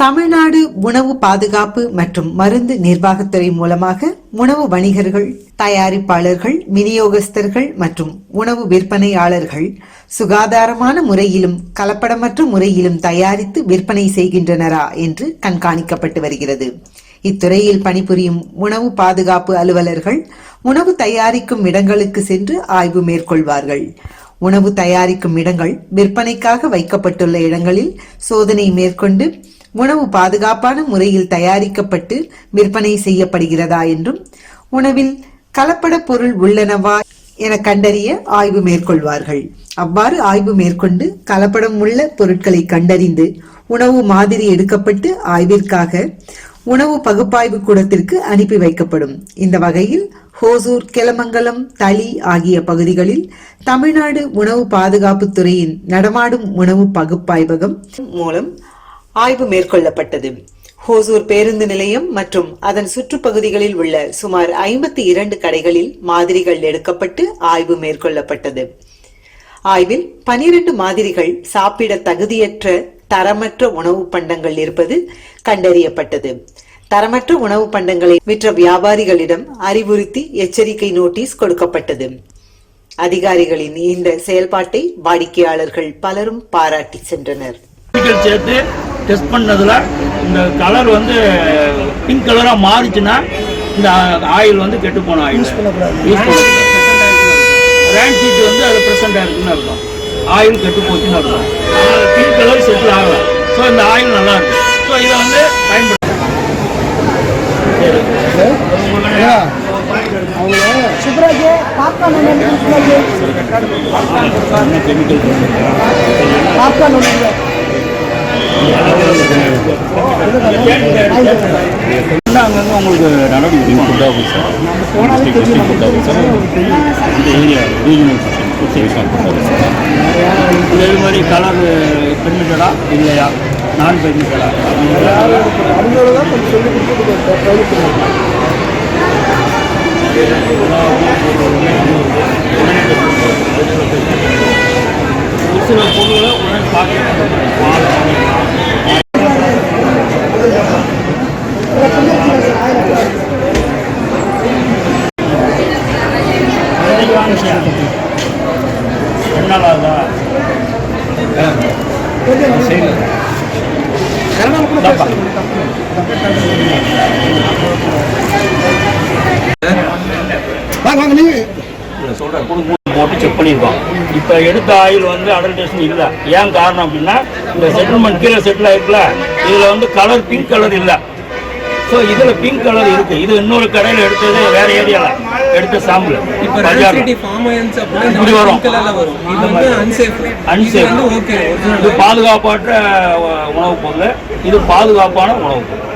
தமிழ்நாடு உணவு பாதுகாப்பு மற்றும் மருந்து நிர்வாகத்துறை மூலமாக உணவு வணிகர்கள் தயாரிப்பாளர்கள் விநியோகஸ்தர்கள் மற்றும் உணவு விற்பனையாளர்கள் சுகாதாரமான முறையிலும் கலப்படமற்ற முறையிலும் தயாரித்து விற்பனை செய்கின்றனரா என்று கண்காணிக்கப்பட்டு வருகிறது. இத்துறையில் பணிபுரியும் உணவு பாதுகாப்பு அலுவலர்கள் உணவு தயாரிக்கும் இடங்களுக்கு சென்று ஆய்வு மேற்கொள்வார்கள். உணவு தயாரிக்கும் இடங்கள் விற்பனைக்காக வைக்கப்பட்டுள்ள இடங்களில் சோதனை மேற்கொண்டு உணவு பாதுகாப்பான முறையில் தயாரிக்கப்பட்டு விற்பனை செய்யப்படுகிறதா என்றும் உணவில் கலப்பட பொருள் உள்ளனவா என கண்டறிய ஆய்வு மேற்கொள்வார்கள். அவ்வாறு ஆய்வு மேற்கொண்டு கலப்படம் உள்ள பொருட்களை கண்டறிந்து உணவு மாதிரி எடுக்கப்பட்டு ஆய்விற்காக உணவு பகுப்பாய்வு கூடத்திற்கு அனுப்பி வைக்கப்படும். இந்த வகையில் ஹோசூர் கெலமங்கலம் தளி ஆகிய பகுதிகளில் தமிழ்நாடு உணவு பாதுகாப்பு துறையின் நடமாடும் உணவு பகுப்பாய்வகம் மூலம் ஆய்வு மேற்கொள்ளப்பட்டது. ஹோசூர் பேருந்து நிலையம் மற்றும் அதன் சுற்றுப்பகுதிகளில் உள்ள சுமார் ஐம்பத்தி இரண்டு கடைகளில் மாதிரிகள் எடுக்கப்பட்டு ஆய்வு மேற்கொள்ளப்பட்டது. ஆய்வில் பனிரெண்டு மாதிரிகள் சாப்பிட தகுதியற்ற தரமற்ற உணவு பண்டங்கள் இருப்பது கண்டறியப்பட்டது. தரமற்ற உணவு பண்டங்களை விற்ற வியாபாரிகளிடம் அறிவுறுத்தி எச்சரிக்கை நோட்டீஸ் கொடுக்கப்பட்டது. அதிகாரிகளின் இந்த செயல்பாட்டை வாடிக்கையாளர்கள் பலரும் பாராட்டி சென்றனர். கெமிக்கல் சேர்த்து டெஸ்ட் பண்ணதுல இந்த கலர் வந்து பிங்க் கலராக மாறிச்சுன்னா இந்த ஆயில் வந்து கெட்டு போன ஆயில் யூஸ் பண்ணக்கூடாது. சீட் வந்து அது ப்ரெசென்ட் இருக்குன்னு அர்த்தம். ஆயில் கெட்டு போச்சுன்னு அர்த்தம். பிங்க் கலர் செட்டில் ஆகல. ஸோ இந்த ஆயில் நல்லா இருக்கு ஸோ இதை வந்து பயன்படுத்த பாப்கார்ன் பாப்கார்ன். அங்கங்கே உங்களுக்கு நடவடிக்கை food officer district food officer இந்த area regional food food officer இது மாதிரி கலர் பெர்மிட்டடா இல்லையா நான் பெர்மிட்டடா அவங்களோட ஒரு சில பொருள்களை உடனே பார்க்கணும் பால் ரெண்டு நாள் ஆகுதா இந்தாப்பா. வாங்க வாங்க நீங்கள் சொல்கிறேன் கொடுக்கும் போட்டு செக் பண்ணியிருக்கோம் இப்போ எடுத்த ஆயில் வந்து அடல்டேஷன் இல்லை. ஏன் காரணம் அப்படின்னா இந்த செட்டில்மெண்ட் கீழே செட்டில் ஆயிருக்குல்ல? இதில் வந்து கலர் பிங்க் கலர் இல்லை. ஸோ இதில் பிங்க் கலர் இருக்குது இது இன்னொரு கடையில் எடுத்தது வேற ஏரியாவில் எடுத்த சாம்பிள் இப்போ இப்படி வரும். அன்சேஃப் இது பாதுகாப்பற்ற உணவுப் பொருள். இது பாதுகாப்பான உணவுப் பொருள்.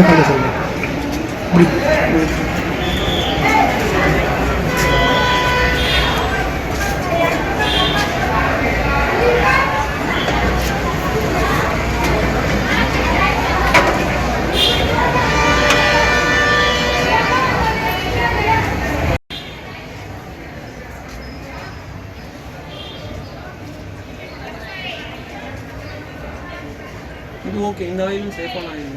பண்ண சொல்லுங்க. இது ஓகே இந்த வயலும் சேஃபான ஆயில்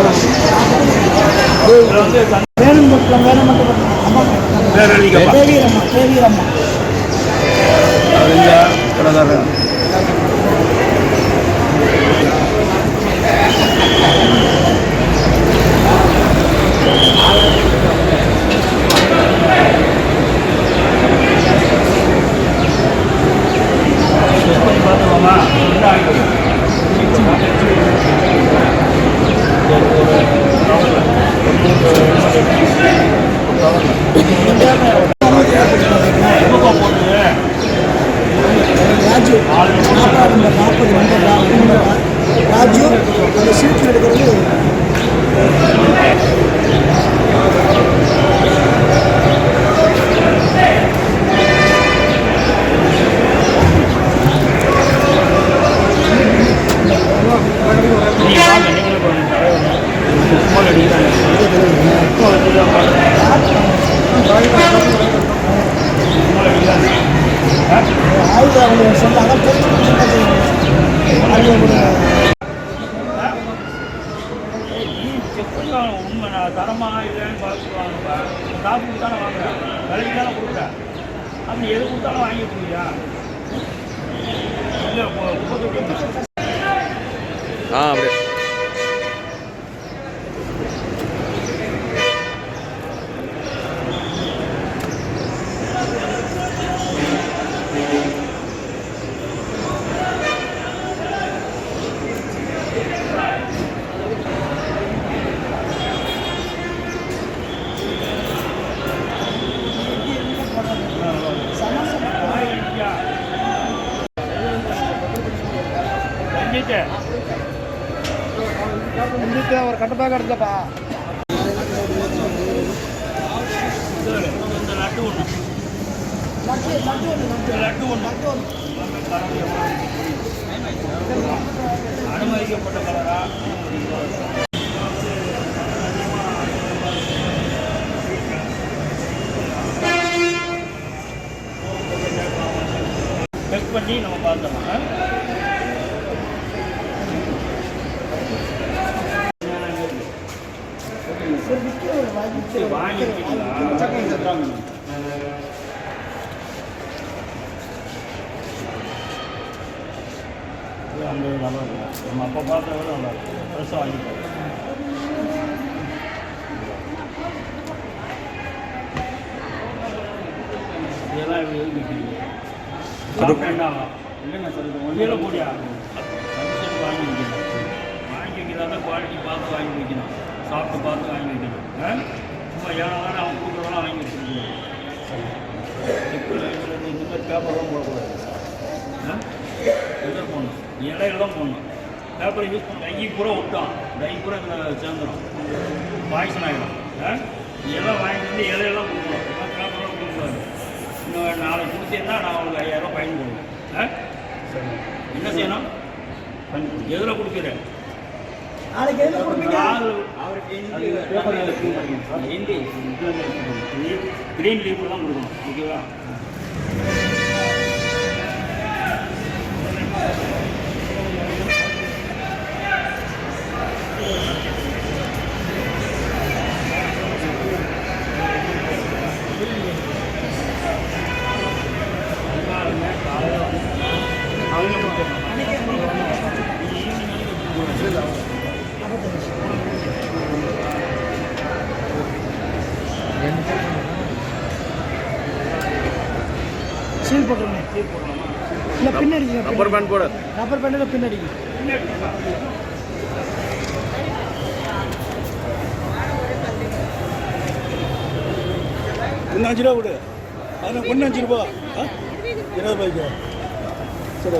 அம்மா பேரழிக்கப்பா தேவீரம்மா தேவீரம்மா அவங்க கடைக்காரன் ராஜு நாற்பது நாற்பது ராஜு அந்த சீட்டில் எடுக்கிறது நீங்க வாங்க நீங்களும் கொஞ்சம் தலைவர் சும்மா அடிக்கிறாங்க சும்மா அடிக்கிறாங்க சும்மா அடிக்கிறாங்க ஆயுத அவங்க சொன்னாங்க செக் பண்ணி வாங்க உண்மை நான் தரமா இல்லைன்னு வாங்கப்பா. காசு தானே வாங்குறேன். விலைக்கு தானே கொடுக்குறேன் அப்படி எது கொடுத்தாலும் வாங்கி கொடுக்குறியா இல்லை ஆ அப்படியே. வந்துட்டு அவர் கட்டப்பாக எடுத்தப்பா லட்டு ஒன்று லட்டு ஒன்று அனுமதிக்கப்பட்ட கலரா செக் பண்ணி நம்ம பார்த்துடலாம் அந்த நல்லா இருக்கும் நம்ம அப்போ பார்த்த விட நல்லா இருக்கும் ஃப்ரெஷ்ஷாக வாங்கிப்போம் இதெல்லாம் இப்படி எதுக்கு விற்கிறீங்க சாப்பிட்டா இல்லைங்க சார் இது ஒன்றியில் போடியா வாங்கி வைக்கணும். வாங்கி வைக்கிறதா குவாலிட்டி பார்த்து வாங்கி வைக்கணும் சாப்பிட்டு பார்த்து வாங்கி வைக்கணும். சும்மா ஏன்னா தானே அவன் கொடுக்குறதெல்லாம் வாங்கி வச்சுருக்கணும் செக்கில் இந்த மாதிரி பேப்பர்லாம் போடக்கூடாது ஆ? இதில் போடணும் இலையில தான் போடணும் பேப்பரை யூஸ் பண்ண கை பூரா விட்டோம் கை பூரா இதில் சேர்ந்துடும் பாய்சன் ஆகிடும் இலை வாங்கிட்டு வந்து இலையெல்லாம் கொடுக்கணும் பேப்பரெல்லாம் கொடுக்கக்கூடாது இன்னும் நாளைக்கு கொடுத்தீங்கன்னா நான் உங்களுக்கு ஐயாயிரம் ஃபைன் போடுவேன் ஆ சரி என்ன செய்யணும் எதில் கொடுக்குறேன் நாளைக்கு என்ன கொடுப்பீங்க? கிரீன் லீஃப் தான் கொடுக்கணும். ஓகேவா? ரப்பர் பேண்ட் போட. ரப்பர் பேண்டில் பின்னடிங்க ஒன்று அஞ்சு ரூபா கொடு. அதில் ஒன்று அஞ்சு ரூபா. இருபது ரூபாய்க்கு? சரி.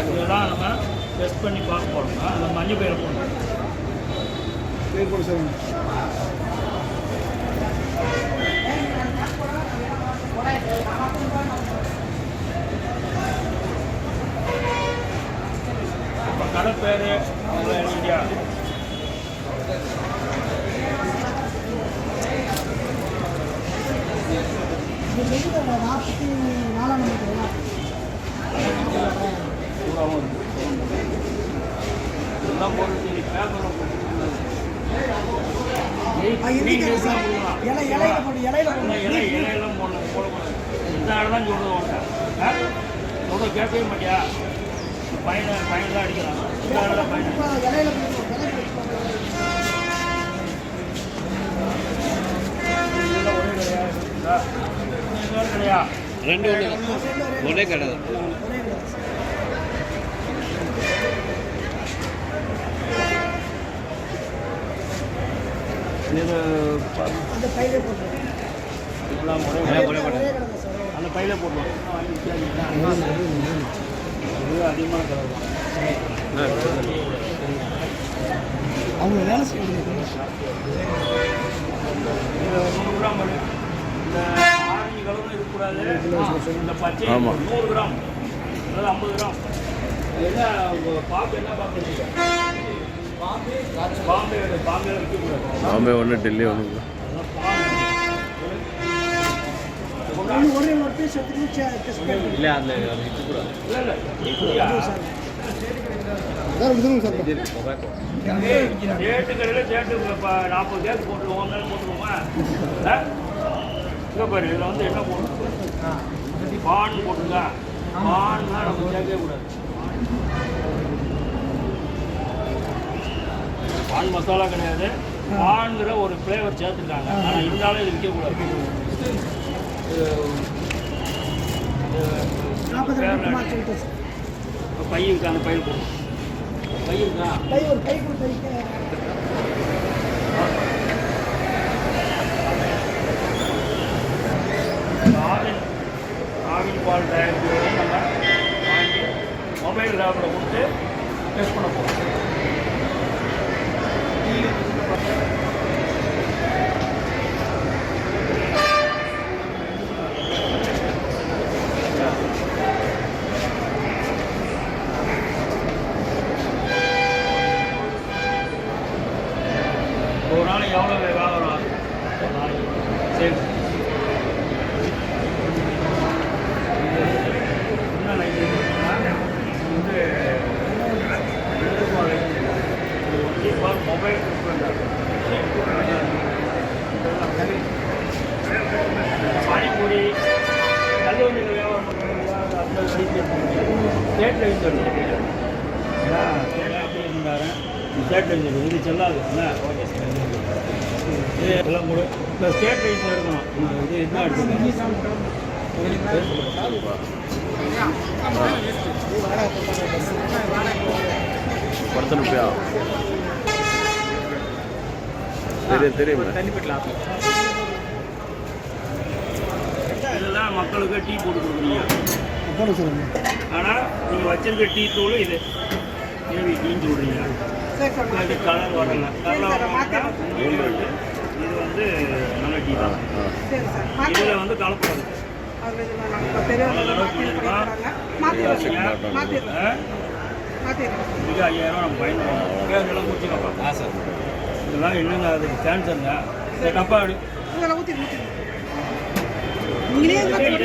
இதெல்லாம் நம்ம டெஸ்ட் பண்ணி பார்க்க போகிறோம் அந்த மஞ்சள் பயிரை போடணும். பேர் போட சொல்லுங்க இப்போ கடை பேர் எங்கே நாற்பத்தி நாலாம் நம்பர் பூராவும் இருக்கு இதெல்லாம் போட்டு சரி பேப்பரில் போட்டு இருக்கு சார் இலை போட்டு இலையில இல்லை, போட்டு இலை இலையெல்லாம் போடணும் போடக்கூடாது. இந்த ஆள் தான் சொல்றது உன்ட்ட சொல்ற கேட்கவே மாட்டியா? பையனை பையன் தான் அடிக்கிறான். இந்த தான் பையன். இலையில பையில போட்டுருவோம். இது அதிகமான கலர் அவங்க வேலை செய்யணும். இந்த ஆரஞ்சு கலரும் இருக்கக்கூடாது. இந்த பச்சை. நூறு கிராம். அதாவது ஐம்பது கிராம். என்ன பாம்பு என்ன வச்சுக்க பாம்பே ஒன்று டெல்லி ஒன்று இல்லை இப்போ நாற்பது கேஸ் போட்டுருவோம் போட்டுருவோமா ஆ? இங்க பாரு இதில் வந்து என்ன போடணும் பான் போட்டுருங்க பான்னா நம்ம கேட்கவே கூடாது பான் மசாலா கிடையாது. பான்ங்கிற ஒரு ஃப்ளேவர் சேர்த்துருக்காங்க. ஆனால் இருந்தாலும் இது விற்கக்கூடாது. நாற்பது ரெண்டு மார்க் சொல்லிட்டு சார் பை இருக்கா? அந்த பையன் போடும் பை இருக்கா? கை ஒரு கை கொடுத்து ஆவின் ஆவின் பால் தயாரிப்பு நம்ம வாங்கி மொபைல் லேபில் கொடுத்து டெஸ்ட் பண்ண போகிறோம் ஸ்டேட் லைன் சொல்லுங்க இருந்தாரு ஸ்டேட் லைன் சொல்லுங்க இது செல்லாது. என்ன? ஓகே சார் இது எல்லாம் கூட இந்த ஸ்டேட் லைன்ஸில் இருக்கணும். இது என்ன எடுத்துக்கணும் பத்து ரூபாயா தெரியும் தெரியும். இதெல்லாம் மக்களுக்கு டீ போட்டு கொடுக்குறீங்க. போட சொல்லுங்க. ஆனால் நீங்கள் வச்சிருக்க டீ தூள் இது. ஏவி டீன்னு சொல்கிறீங்க இது கலர் வரல. கலர் வரல இது வந்து நல்ல டீ தான். இதில் வந்து கலப்படாது இது ஐயாயிரம் நம்ம பயன்படுறோம் பேர் எல்லாம் முடிச்சுக்கப்பா இதெல்லாம் என்னங்க அதுக்கு கேன்சருங்க சரி டப்பா நீங்களே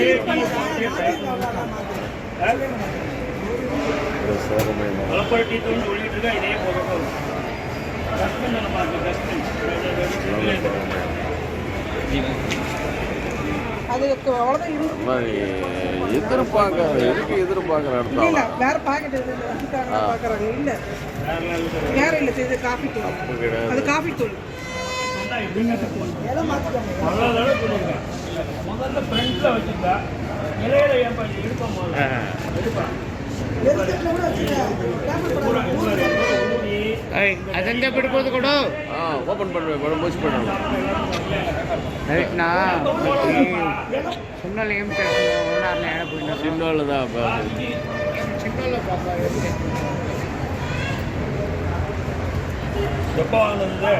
மற்றபடி இது பண்ணி கலப்பட டீ தூள் சொல்லிட்டு இருக்கா இதே போதும் டஸ்ட்பின் நம்ம டஸ்ட்பின் அது அவ்வளோதான் இருந்து எதிர்பார்க்க எதுக்கு எதிர்பார்க்குற இல்ல. இடத்துல இல்ல வேற பாக்கெட் பாக்குறாங்க இல்ல வேற இல்ல இது காஃபி தூள்? அது காஃபி தூள் முதல்ல ஃப்ரண்ட்ல வச்சுருந்தா అదంతా పెడిపోదు కూడా ఓపెన్ పడి మూసిపోయాను రైట్నా చిన్నోళ్ళు ఏం చేస్తున్నారు చిన్నోళ్ళు దా చిన్నోళ్ళు చెప్పాలంటే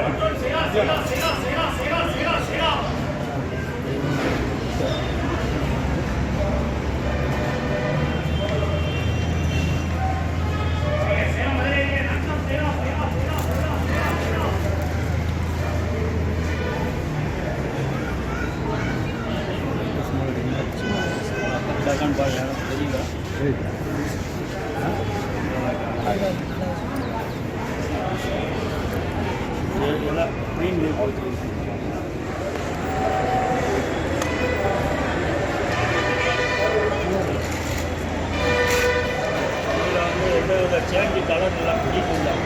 வந்து சேஞ்சு கலர் நல்லா டீ தான்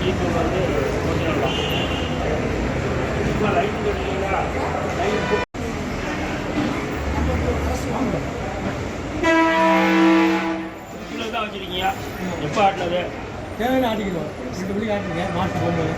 டீ வந்து கொஞ்சம் நல்லா இப்போ லைட் லைட் தான் வச்சுருக்கீங்க? எப்போ ஆட்டினது? தேவையான ஆட்டிக்கிறோம் ரெண்டு மணிக்கு ஆட்டிங்க மாட்டு போகும்போது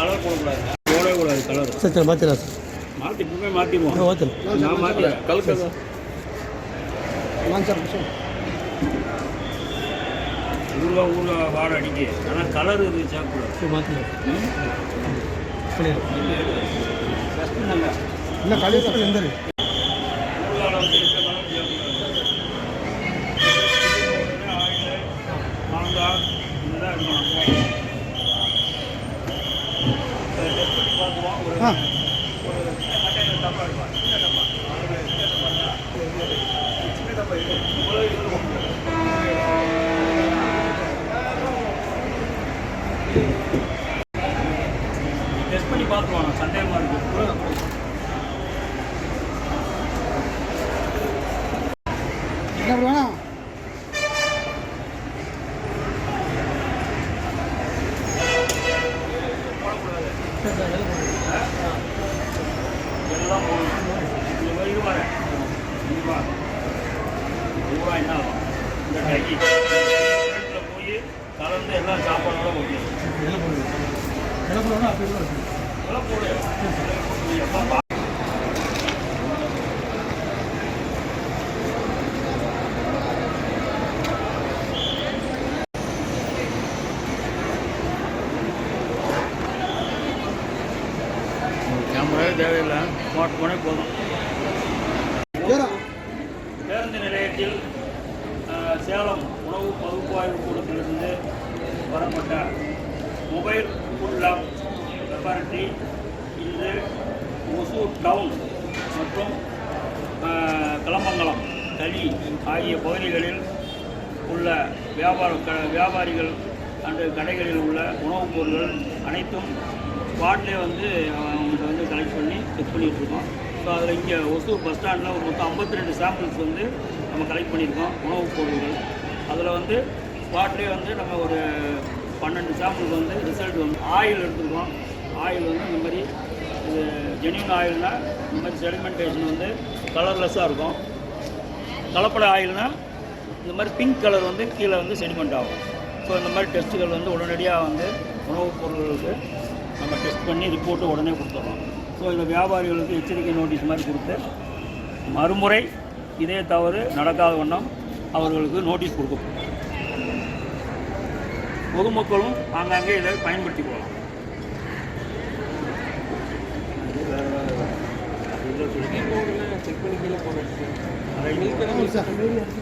கலர் போடக்கூடாது. போடவே கூடாது கலர் சரி சரி மாற்றிடலாம் மாற்றி இப்பவே மாற்றிடுவோம் ஓத்தல் நான் மாற்றி வாங்க சார் ஊருவா ஊருவா வாடை அடிக்கு. ஆனால் கலர் இது சாப்பிடக்கூடாது. மாற்றிடலாம் பண்ணிடுறேன் கஷ்டம் இல்லை காலையில் எந்த Come on. வியாபார க வியாபாரிகள் அண்டு கடைகளில் உள்ள உணவுப் பொருட்கள் அனைத்தும் ஸ்பாட்லேயே வந்து அவங்கள்ட்ட வந்து கலெக்ட் பண்ணி செக் பண்ணிகிட்ருக்கோம் ஸோ அதில் இங்கே ஒசூர் பஸ் ஸ்டாண்டில் ஒரு மொத்தம் 52 சாம்பிள்ஸ் வந்து நம்ம கலெக்ட் பண்ணியிருக்கோம் உணவுப் பொருட்கள் அதில் வந்து ஸ்பாட்லேயே வந்து நம்ம ஒரு பன்னெண்டு சாம்பிளுக்கு வந்து ரிசல்ட் வந்து ஆயில் எடுத்துருக்கோம். ஆயில் வந்து இந்த மாதிரி இது ஜெனியூன் ஆயில்னால் இந்த மாதிரி செடிமெண்டேஷன் வந்து கலர்லெஸ்ஸாக இருக்கும். கலப்பட ஆயில்னால் இந்த மாதிரி பிங்க் கலர் வந்து கீழே வந்து செடிமெண்ட் ஆகும். ஸோ இந்த மாதிரி டெஸ்ட்டுகள் வந்து உடனடியாக வந்து உணவுப் பொருட்களுக்கு நம்ம டெஸ்ட் பண்ணி ரிப்போர்ட்டு உடனே கொடுத்துட்றோம் ஸோ இந்த வியாபாரிகளுக்கு எச்சரிக்கை நோட்டீஸ் மாதிரி கொடுத்து மறுமுறை இதே தவறு நடக்காத வண்ணம் அவர்களுக்கு நோட்டீஸ் கொடுக்கப்படும் பொதுமக்களும் ஆங்காங்கே இதை பயன்படுத்தி கொள்ளலாம். செக் பண்ணி கீழே மில்க்